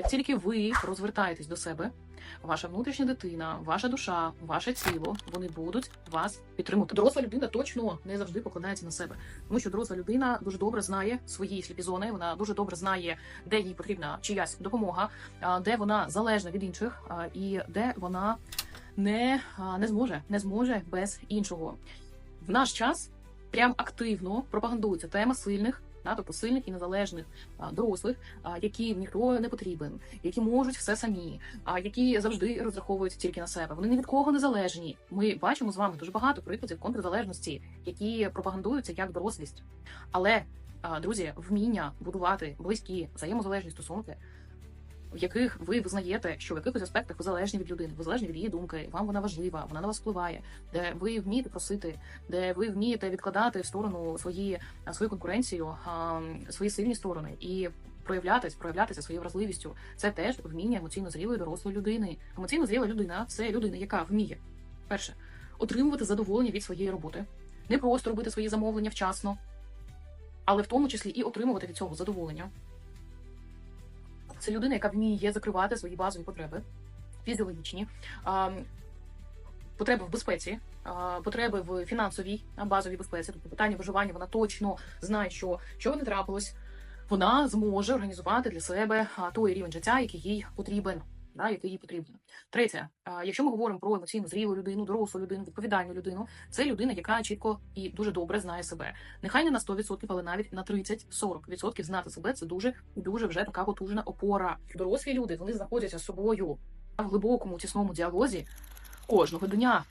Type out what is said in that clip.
Як тільки ви розвертаєтесь до себе, ваша внутрішня дитина, ваша душа, ваше тіло, вони будуть вас підтримувати. Доросла людина точно не завжди покладається на себе, тому що доросла людина дуже добре знає свої сліпі зони. Вона дуже добре знає, де їй потрібна чиясь допомога, де вона залежна від інших, і де вона не, не зможе, не зможе без іншого. В наш час прям активно пропагандується тема сильних. Тобто сильних і незалежних дорослих, яким ніхто не потрібен, які можуть все самі, а які завжди розраховують тільки на себе. Вони ні від кого не залежні. Ми бачимо з вами дуже багато прикладів контрзалежності, які пропагандуються як дорослість. Але, друзі, вміння будувати близькі взаємозалежні стосунки, в яких ви визнаєте, що в якихось аспектах ви залежні від людини, ви залежні від її думки, вам вона важлива, вона на вас впливає, де ви вмієте просити, де ви вмієте відкладати в сторону свої свою конкуренцію, свої сильні сторони і проявлятись, проявлятися своєю вразливістю. Це теж вміння емоційно зрілої дорослої людини. Емоційно зріла людина це людина, яка вміє перше отримувати задоволення від своєї роботи, не просто робити свої замовлення вчасно, але в тому числі і отримувати від цього задоволення. Це людина, яка вміє закривати свої базові потреби, фізіологічні, потреби в безпеці, потреби в фінансовій базовій безпеці, тобто питання виживання, вона точно знає, що що не трапилось, вона зможе організувати для себе той рівень життя, який їй потрібен. Да, який їй потрібно. Третє, якщо ми говоримо про емоційно зрілу людину, дорослу людину, відповідальну людину, це людина, яка чітко і дуже добре знає себе. Нехай не на 100%, але навіть на 30-40% знати себе це дуже дуже вже така потужна опора. Дорослі люди вони знаходяться з собою в глибокому тісному діалозі кожного дня.